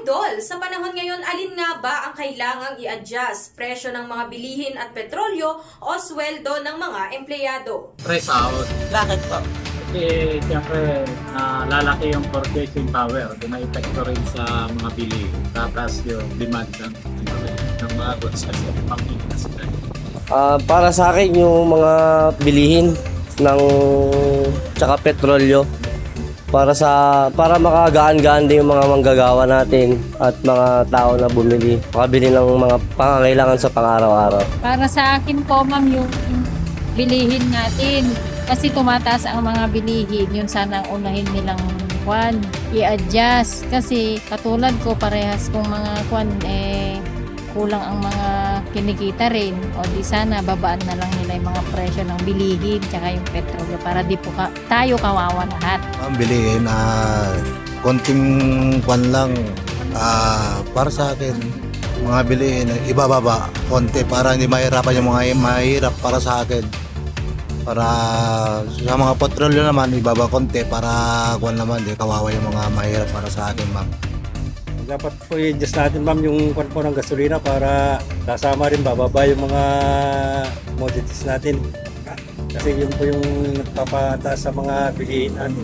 idol, sa panahon ngayon, alin nga ba ang kailangang i-adjust? Presyo ng mga bilihin at petrolyo o sweldo ng mga empleyado? Press out. Bakit po? Kasi siyempre ah, lalaki yung purchasing power. Epekto rin sa mga bili. Tapos yung demand ng, ng mga goods kasi pang-inas. Ah, para sa akin yung mga bilihin ng tsaka petrolyo para sa para makagaan-gaan din yung mga manggagawa natin at mga tao na bumili makabili ng mga pangangailangan sa pang-araw-araw. Para sa akin po, ma'am, yung bilihin natin. Kasi tumataas ang mga bilihin. Yun sana ang unahin nilang kwan. I-adjust. Kasi katulad ko, parehas kong mga kwan, eh, kulang ang mga kinikita rin. O di sana, babaan na lang nila yung mga presyo ng bilihin tsaka yung petrolyo para di po ka, tayo kawawa lahat. Ang bilihin na konting kwan lang ah, para sa akin mga bilihin ibababa konti para hindi mahirapan yung mga mahirap para sa akin para sa mga petrolyo naman ibaba konti para kwan naman di kawawa yung mga mahirap para sa akin ma'am Dapat po i-adjust natin ma'am yung kwan po ng gasolina para kasama rin bababa yung mga commodities natin. Kasi yun po yung nagpapataas sa mga bilihin natin.